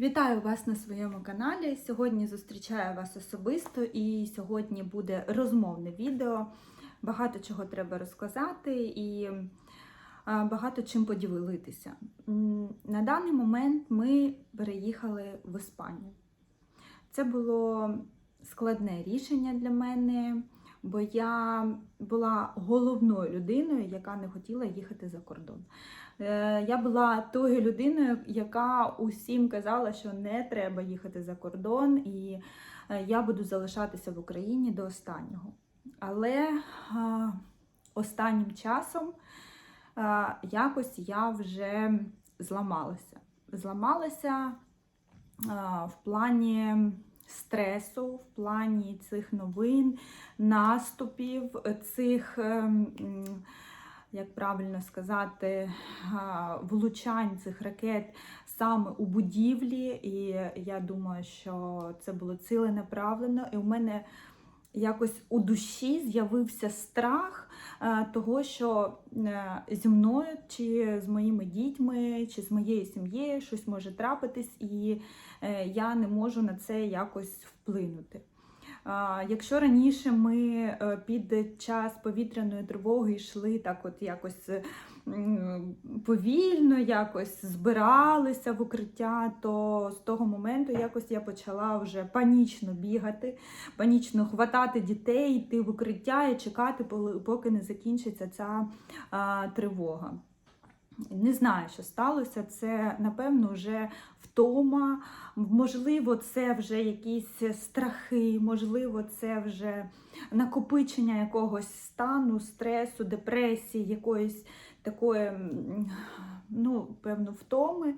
Вітаю вас на своєму каналі. Сьогодні зустрічаю вас особисто і сьогодні буде розмовне відео. Багато чого треба розказати і багато чим поділитися. На даний момент ми переїхали в Іспанію. Це було складне рішення для мене, бо я була головною людиною, яка не хотіла їхати за кордон. Е, Я була тою людиною, яка усім казала, що не треба їхати за кордон, і е, я буду залишатися в Україні до останнього. Але останнім часом якось я вже зламалася. Зламалася в плані стресу, в плані цих новин, наступів, цих. ем, як правильно сказати, влучань цих ракет саме у будівлі. І я думаю, що це було ціленаправлено. І у мене якось у душі з'явився страх е, того, що е, зі мною, чи з моїми дітьми, чи з моєю сім'єю щось може трапитись, і е, я не можу на це якось вплинути. Якщо раніше ми е, під час повітряної тривоги йшли так, от якось е, повільно, якось збиралися в укриття, то з того моменту якось я почала вже панічно бігати, панічно хватати дітей, йти в укриття і чекати, поки не закінчиться ця тривога. Не знаю, що сталося. Це, напевно, вже втома, можливо, це вже якісь страхи, можливо, це вже накопичення якогось стану, стресу, депресії, якоїсь такої, ну, певно, втоми.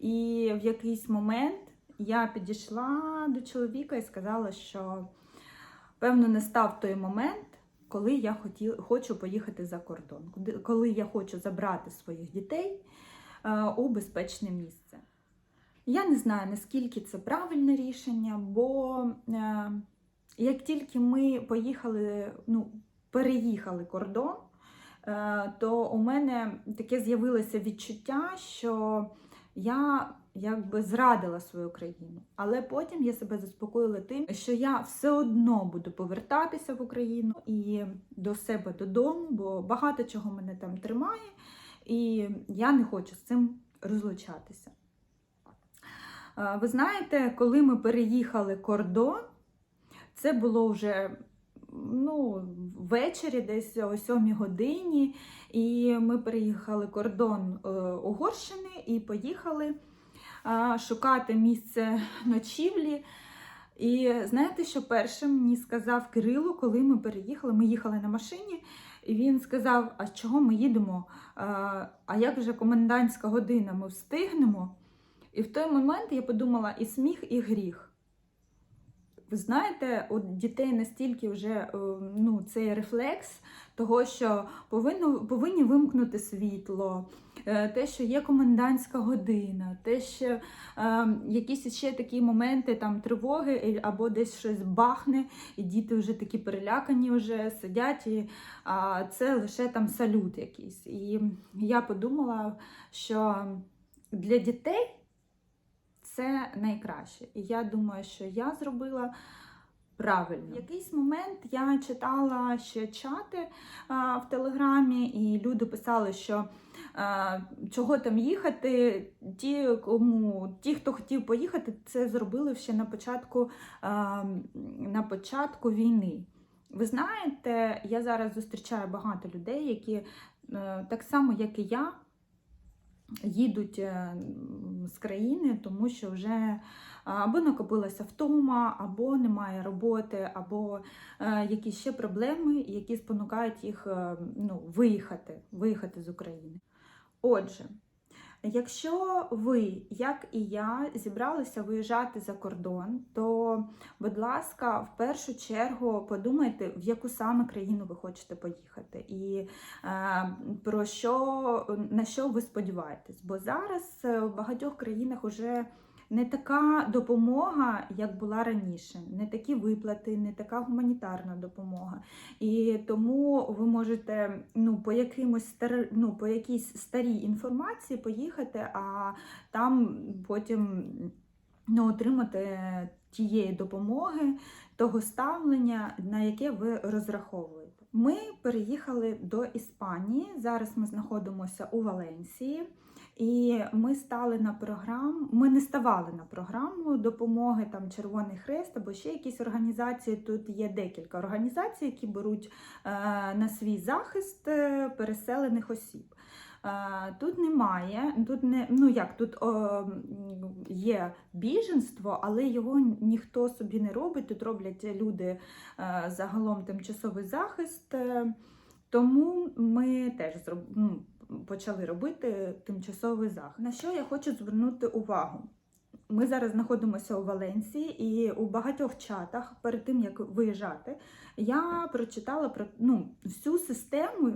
І в якийсь момент я підійшла до чоловіка і сказала, що певно настав той момент, коли я хотіла, хочу поїхати за кордон, коли я хочу забрати своїх дітей е, у безпечне місце. Я не знаю, наскільки це правильне рішення, бо е, як тільки ми поїхали, ну, переїхали кордон, е, то у мене таке з'явилося відчуття, що я якби зрадила свою країну. Але потім я себе заспокоїла тим, що я все одно буду повертатися в Україну і до себе додому, бо багато чого мене там тримає, і я не хочу з цим розлучатися. Ви знаєте, коли ми переїхали кордон, це було вже ну, ввечері, десь о 7 годині, і ми переїхали кордон е, Угорщини і поїхали шукати місце ночівлі. І знаєте, що першим мені сказав Кирило, коли ми переїхали, ми їхали на машині, і він сказав: А чого ми їдемо? А, як же комендантська година? Ми встигнемо? І в той момент я подумала: і сміх, і гріх. Ви знаєте, у дітей настільки вже е, ну, цей рефлекс того, що повинно, повинні вимкнути світло, е, те, що є комендантська година, те, що е, якісь ще такі моменти там тривоги або десь щось бахне, і діти вже такі перелякані вже сидять, і а, це лише там салют якийсь. І я подумала, що для дітей це найкраще. І я думаю, що я зробила правильно. В якийсь момент я читала ще чати а, в Телеграмі, і люди писали, що а, чого там їхати. Ті, кому, ті, хто хотів поїхати, це зробили ще на початку, а, на початку війни. Ви знаєте, я зараз зустрічаю багато людей, які е, так само, як і я, їдуть е, з країни, тому що вже або накопилася втома, або немає роботи, або е, якісь ще проблеми, які спонукають їх е, ну, виїхати, виїхати з України. Отже, якщо ви, як і я, зібралися виїжджати за кордон, то, будь ласка, в першу чергу подумайте, в яку саме країну ви хочете поїхати, і е, про що, на що ви сподіваєтесь. Бо зараз е, в багатьох країнах вже не така допомога, як була раніше, не такі виплати, не така гуманітарна допомога. І тому ви можете ну, по якимось ну, по якійсь старій інформації поїхати, а там потім ну, отримати тієї допомоги, того ставлення, на яке ви розраховуєте. Ми переїхали до Іспанії. Зараз ми знаходимося у Валенсії. І ми стали на програму. Ми не ставали на програму допомоги там Червоний Хрест або ще якісь організації. Тут є декілька організацій, які беруть е, на свій захист е, переселених осіб. Е, Тут немає, тут не ну як тут о, є біженство, але його ніхто собі не робить. Тут роблять люди загалом тимчасовий захист. Тому ми теж зроб... почали робити тимчасовий захист. На що я хочу звернути увагу? Ми зараз знаходимося у Валенсії, і у багатьох чатах перед тим як виїжджати, я прочитала про ну, всю систему,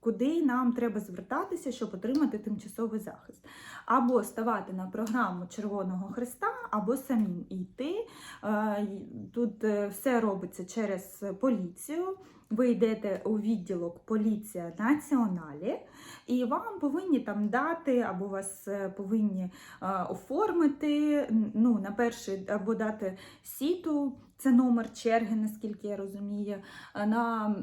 куди нам треба звертатися, щоб отримати тимчасовий захист. Або ставати на програму Червоного Христа, або самим йти. Е, Тут е, все робиться через поліцію. Ви йдете у відділок Поліція Націоналі, і вам повинні там дати, або вас е, повинні е, оформити ну, на перший або дати сіту, це номер черги, наскільки я розумію, е, на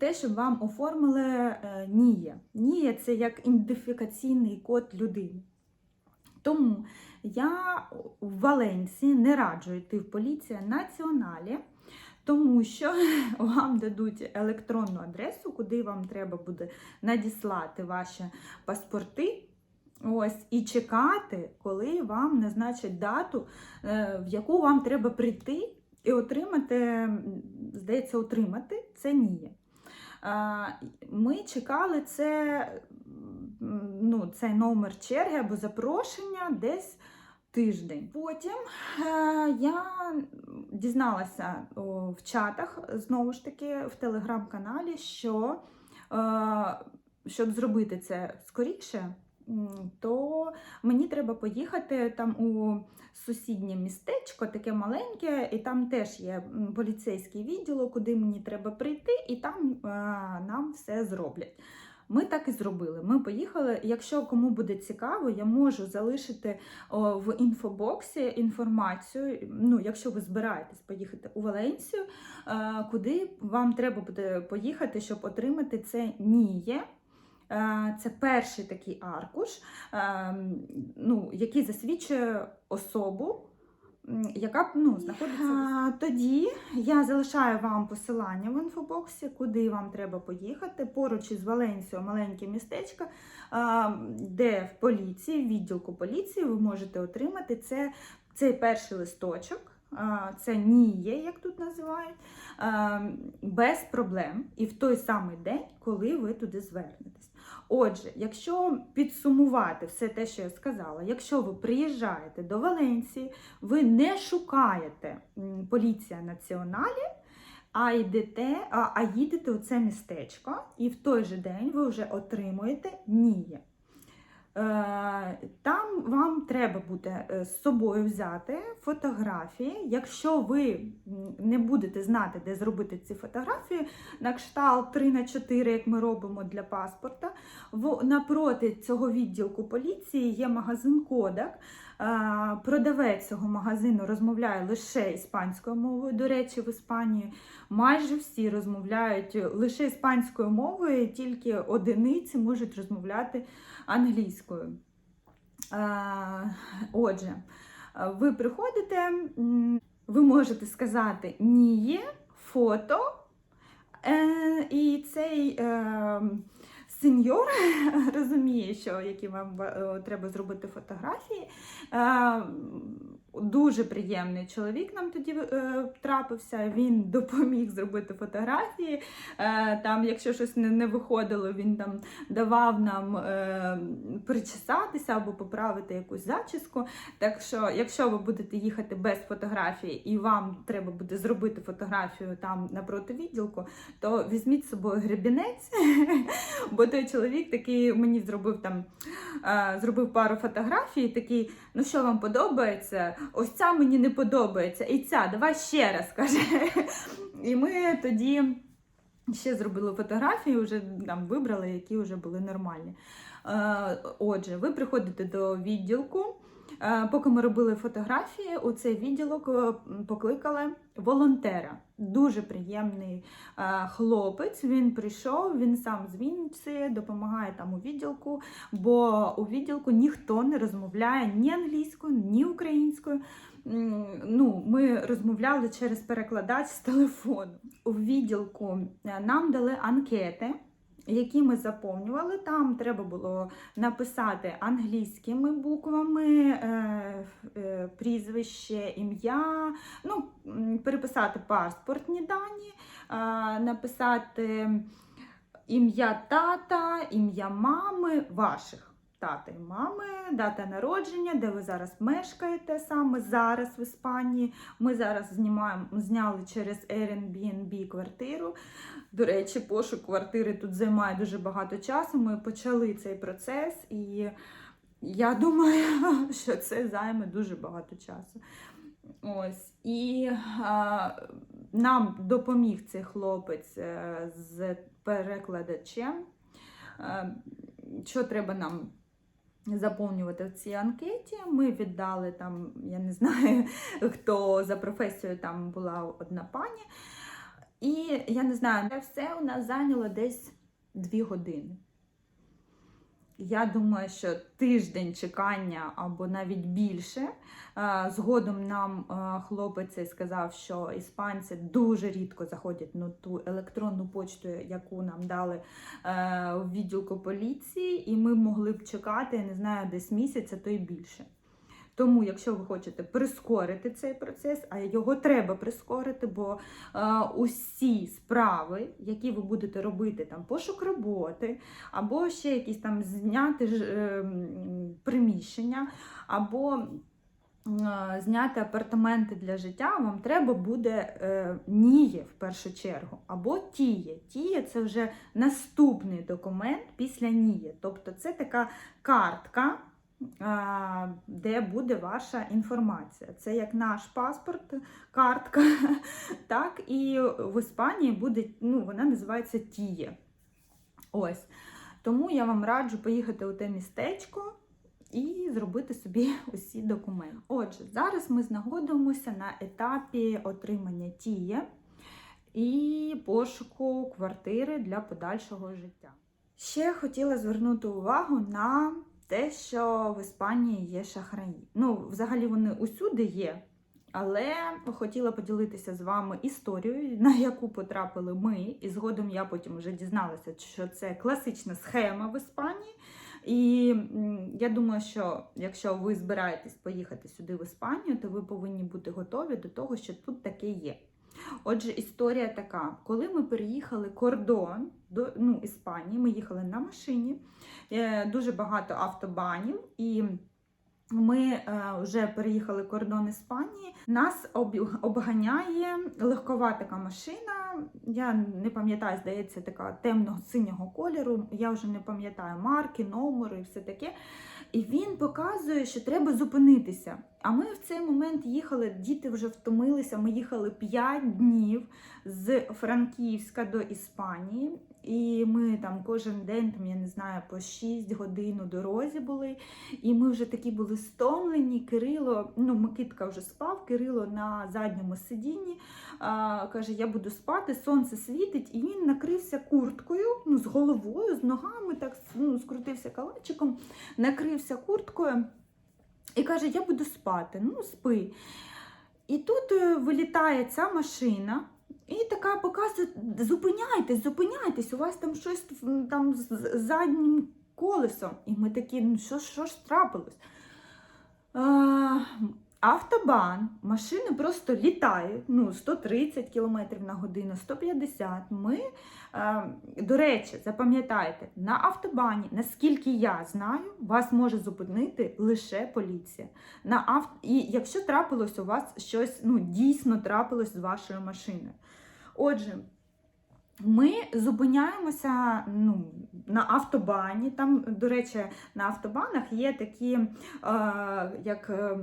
те, щоб вам оформили НІЄ. НІЄ це як ідентифікаційний код людини. Тому я в Валенсії не раджу йти в поліція націоналі, тому що вам дадуть електронну адресу, куди вам треба буде надіслати ваші паспорти. Ось і чекати, коли вам назначать дату, е, в яку вам треба прийти і отримати, здається, отримати це ні. Ми чекали це, ну, цей номер черги або запрошення десь тиждень. Потім е, я дізналася в чатах, знову ж таки, в телеграм-каналі, що е, щоб зробити це скоріше, то мені треба поїхати там у сусіднє містечко, таке маленьке, і там теж є поліцейський відділок, куди мені треба прийти, і там е, нам все зроблять. Ми так і зробили. Ми поїхали. Якщо кому буде цікаво, я можу залишити в інфобоксі інформацію. Ну, якщо ви збираєтесь поїхати у Валенсію, е, куди вам треба буде поїхати, щоб отримати це НІЄ. Е, Це перший такий аркуш, е, ну, який засвідчує особу, яка ну, знаходиться. Тоді я залишаю вам посилання в інфобоксі, куди вам треба поїхати. Поруч із Валенсією маленьке містечко, де в поліції, в відділку поліції ви можете отримати це, цей перший листочок. Це НІЄ, як тут називають, без проблем і в той самий день, коли ви туди звернетесь. Отже, якщо підсумувати все те, що я сказала, якщо ви приїжджаєте до Валенції, ви не шукаєте поліція націоналі, а йдете, а, а їдете у це містечко, і в той же день ви вже отримуєте НІЄ. Е, Там вам треба буде е, з собою взяти фотографії. Якщо ви не будете знати, де зробити ці фотографії, на кшталт 3 на 4, як ми робимо для паспорта, напроти цього відділку поліції є магазин Кодак. Е, Продавець цього магазину розмовляє лише іспанською мовою. До речі, в Іспанії майже всі розмовляють лише іспанською мовою, тільки одиниці можуть розмовляти англійською. Отже, ви приходите, ви можете сказати ні, фото, е, і цей е, сеньор розуміє, що які вам е, треба зробити фотографії. Е, Дуже приємний чоловік нам тоді е, трапився. Він допоміг зробити фотографії. Там, якщо щось не, виходило, він там давав нам причесатися або поправити якусь зачіску. Так що, якщо ви будете їхати без фотографії і вам треба буде зробити фотографію там напроти відділку, то візьміть з собою гребінець, бо той чоловік такий мені зробив там е, зробив пару фотографій, такий, ну що вам подобається? Ось ця мені не подобається, і ця, давай ще раз каже. І ми тоді ще зробили фотографії, вже там вибрали, які вже були нормальні. Е, Отже, ви приходите до відділку. Е, поки ми робили фотографії, у цей відділок е, покликали волонтера. Дуже приємний е, хлопець. Він прийшов, він сам з Вінниці, допомагає там у відділку, бо у відділку ніхто не розмовляє ні англійською, ні українською. Ну, ми розмовляли через перекладач з телефону. У відділку нам дали анкети, які ми заповнювали. Там треба було написати англійськими буквами е, е, прізвище, ім'я, ну, переписати паспортні дані, написати ім'я тата, ім'я мами ваших. І мами, дата народження, де ви зараз мешкаєте саме зараз в Іспанії. Ми зараз знімаємо, зняли через Airbnb квартиру. До речі, пошук квартири тут займає дуже багато часу. Ми почали цей процес, і я думаю, що це займе дуже багато часу. Ось. І а, нам допоміг цей хлопець е, з перекладачем. Е, Що треба нам заповнювати в цій анкеті? Ми віддали там, я не знаю, хто за професією там була одна пані. І я не знаю, все у нас зайняло десь дві години. Я думаю, що тиждень чекання або навіть більше. Е, Згодом нам е, хлопець сказав, що іспанці дуже рідко заходять на ту електронну почту, яку нам дали в відділку поліції, і ми могли б чекати, не знаю, десь місяця, то й більше. Тому, якщо ви хочете прискорити цей процес, а його треба прискорити, бо е, усі справи, які ви будете робити, там пошук роботи, або ще якісь там зняти е, приміщення, або е, зняти апартаменти для життя, вам треба буде е, ніє в першу чергу, або тіє. Тіє це вже наступний документ після ніє. Тобто це така картка. Де буде ваша інформація? Це як наш паспорт, картка, так і в Іспанії буде, ну, вона називається Тіє. Ось. Тому я вам раджу поїхати у те містечко і зробити собі усі документи. Отже, зараз ми знаходимося на етапі отримання тіє і пошуку квартири для подальшого життя. Ще хотіла звернути увагу на те, що в Іспанії є шахраї. Ну, взагалі вони усюди є. Але хотіла поділитися з вами історією, на яку потрапили ми, і згодом я потім вже дізналася, що це класична схема в Іспанії. І я думаю, що якщо ви збираєтесь поїхати сюди в Іспанію, то ви повинні бути готові до того, що тут таке є. Отже, історія така: коли ми переїхали кордон до ну, Іспанії, ми їхали на машині, е, дуже багато автобанів і. Ми е, вже переїхали кордон Іспанії. Нас обганяє легкова така машина. Я не пам'ятаю, здається, така темно-синього кольору. Я вже не пам'ятаю марки, номери і все таке. І він показує, що треба зупинитися. А ми в цей момент їхали, діти вже втомилися. Ми їхали 5 днів з Франківська до Іспанії. І ми там кожен день, там, я не знаю, по 6 годин у дорозі були. І ми вже такі були стомлені. Кирило, ну Микитка вже спав, Кирило на задньому сидінні. А, каже, я буду спати, сонце світить, і він накрився курткою, ну, з головою, з ногами, так ну, скрутився калачиком, накрився курткою і каже, я буду спати. Ну, спи. І тут е, вилітає ця машина. І така показує, зупиняйтесь, зупиняйтесь, у вас там щось там з заднім колесом. І ми такі, ну що, що ж трапилось? А, автобан, машини просто літають, ну, 130 км на годину, 150 Ми, е, до речі, запам'ятайте, на автобані, наскільки я знаю, вас може зупинити лише поліція. На ав... І якщо трапилось у вас щось, ну, дійсно трапилось з вашою машиною. Отже, ми зупиняємося ну, на автобані. Там, до речі, на автобанах є такі, е, як е,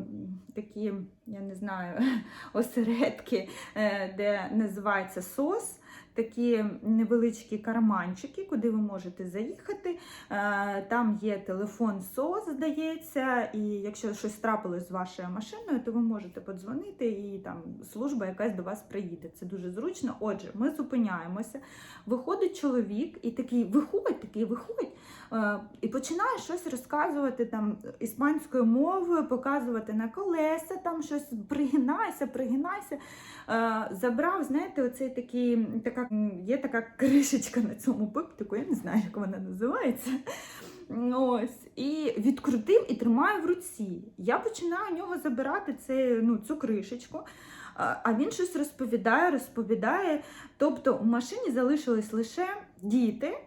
такі, я не знаю, осередки, е, де називається СОС. Такі невеличкі карманчики, куди ви можете заїхати. Е, Там є телефон СОС, здається, і якщо щось трапилось з вашою машиною, то ви можете подзвонити, і там служба якась до вас приїде. Це дуже зручно. Отже, ми зупиняємося. Виходить чоловік і такий: виходь, такий, виходь. Е, І починає щось розказувати там іспанською мовою, показувати на колеса, там щось пригинайся, пригинайся. Е, Забрав, знаєте, оцей такий, така, м, є така кришечка на цьому пиптику, я не знаю, як вона називається. Ось, і відкрутив і тримаю в руці. Я починаю у нього забирати це, ну, цю кришечку. А він щось розповідає, розповідає. Тобто в машині залишились лише діти,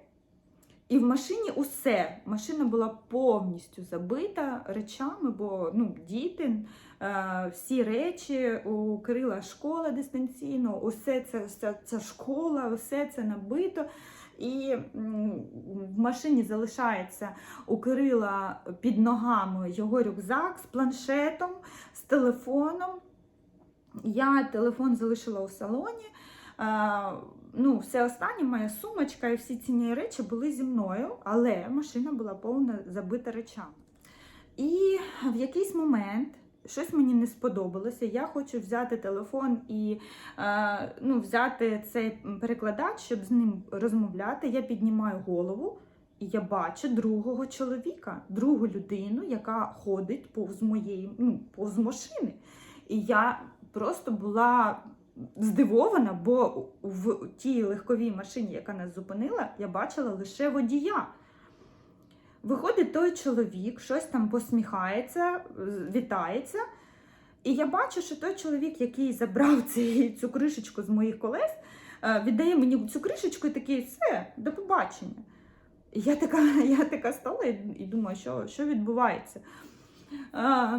і в машині усе. Машина була повністю забита речами, бо ну, діти, е, всі речі, у Кирила школа дистанційно, усе це, ця, ця школа, усе це набито. І в машині залишається у Кирила під ногами його рюкзак з планшетом, з телефоном. Я телефон залишила у салоні. Ну, все останнє, моя сумочка і всі цінні речі були зі мною, але машина була повна забита речами. І в якийсь момент щось мені не сподобалося. Я хочу взяти телефон і е, ну, взяти цей перекладач, щоб з ним розмовляти. Я піднімаю голову. І я бачу другого чоловіка, другу людину, яка ходить повз моєї, ну, повз машини. І я просто була здивована, бо в тій легковій машині, яка нас зупинила, я бачила лише водія. Виходить той чоловік, щось там посміхається, вітається. І я бачу, що той чоловік, який забрав цю кришечку з моїх колес, е, віддає мені цю кришечку і такий, все, до побачення. І я така, я така стала і, думаю, що, що відбувається. А,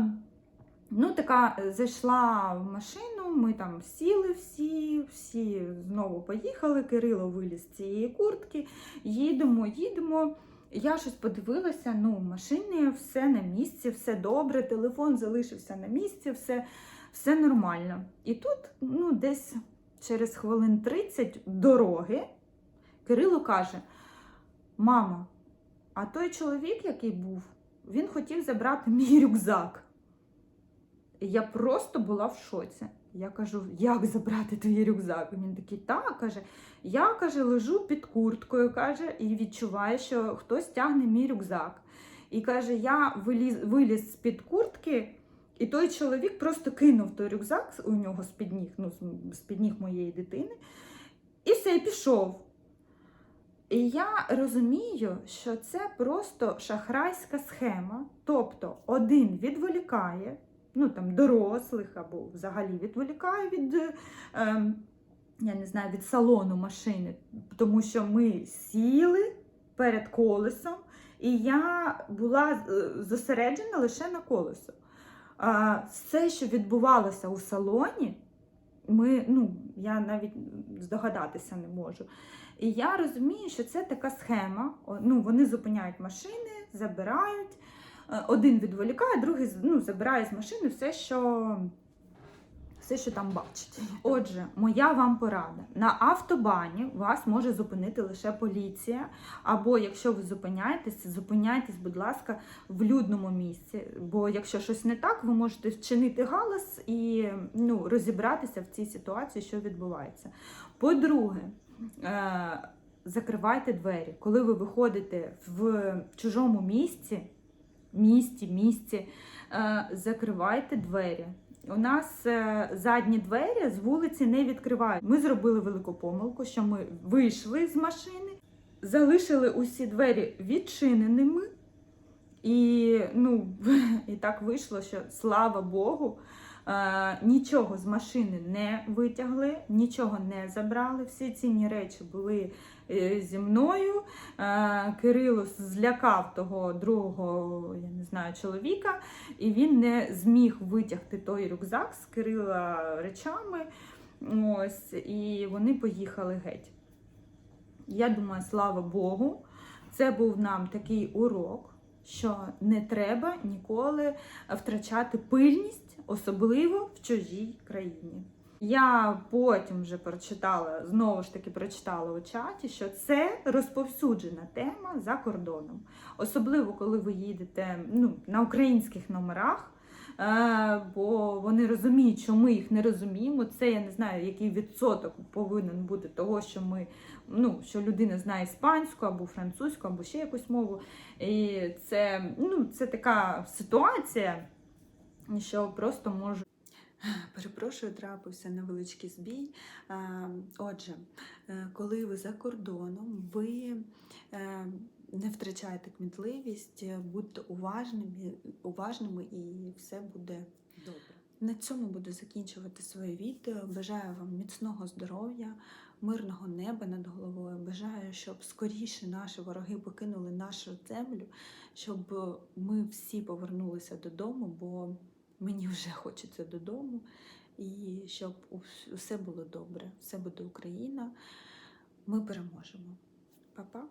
Ну, така е, зайшла в машину, ми там сіли всі, всі знову поїхали. Кирило виліз з цієї куртки, їдемо, їдемо. Я щось подивилася, ну, в машині все на місці, все добре, телефон залишився на місці, все, все нормально. І тут, ну, десь через хвилин 30 дороги Кирило каже: Мама, а той чоловік, який був, він хотів забрати мій рюкзак. Я просто була в шоці. Я кажу, як забрати твій рюкзак? Він такий, так, каже, я каже, лежу під курткою, каже, і відчуваю, що хтось тягне мій рюкзак. І каже, я виліз, виліз з-під куртки, і той чоловік просто кинув той рюкзак у нього з-під ніг, ну, з-під ніг моєї дитини, і все, і пішов. І я розумію, що це просто шахрайська схема. Тобто один відволікає, ну там дорослих або взагалі відволікає від, е, я не знаю, від салону машини, тому що ми сіли перед колесом, і я була е, зосереджена лише на колесо. Все, що відбувалося у салоні, ми, ну, я навіть здогадатися не можу. І я розумію, що це така схема. Ну, вони зупиняють машини, забирають. Е, Один відволікає, другий ну, забирає з машини все, що, все, що там бачить. Отже, моя вам порада. На автобані вас може зупинити лише поліція. Або якщо ви зупиняєтесь, зупиняйтесь, будь ласка, в людному місці. Бо якщо щось не так, ви можете вчинити галас і ну, розібратися в цій ситуації, що відбувається. По-друге, е, закривайте двері. Коли ви виходите в чужому місці, місті, місці, е, закривайте двері. У нас е, задні двері з вулиці не відкривають. Ми зробили велику помилку, що ми вийшли з машини, залишили усі двері відчиненими. І, ну, і так вийшло, що слава Богу, е, нічого з машини не витягли, нічого не забрали. Всі цінні речі були зі мною. Е, Кирило злякав того другого, я не знаю, чоловіка, і він не зміг витягти той рюкзак з Кирила речами. Ось, і вони поїхали геть. Я думаю, слава Богу, це був нам такий урок, що не треба ніколи втрачати пильність, особливо в чужій країні. Я потім вже прочитала, знову ж таки прочитала у чаті, що це розповсюджена тема за кордоном. Особливо, коли ви їдете ну, на українських номерах, е, бо вони розуміють, що ми їх не розуміємо. Це я не знаю, який відсоток повинен бути того, що ми, ну, що людина знає іспанську або французьку, або ще якусь мову. І це, ну, це така ситуація, що просто може. Перепрошую, трапився невеличкий збій. Е, Отже, е, коли ви за кордоном, ви е, не втрачаєте кмітливість, будьте уважними, уважними і все буде добре. На цьому буду закінчувати своє відео. Бажаю вам міцного здоров'я, мирного неба над головою. Бажаю, щоб скоріше наші вороги покинули нашу землю, щоб ми всі повернулися додому, бо мені вже хочеться додому. І щоб ус- усе було добре. Все буде Україна. Ми переможемо. Па-па.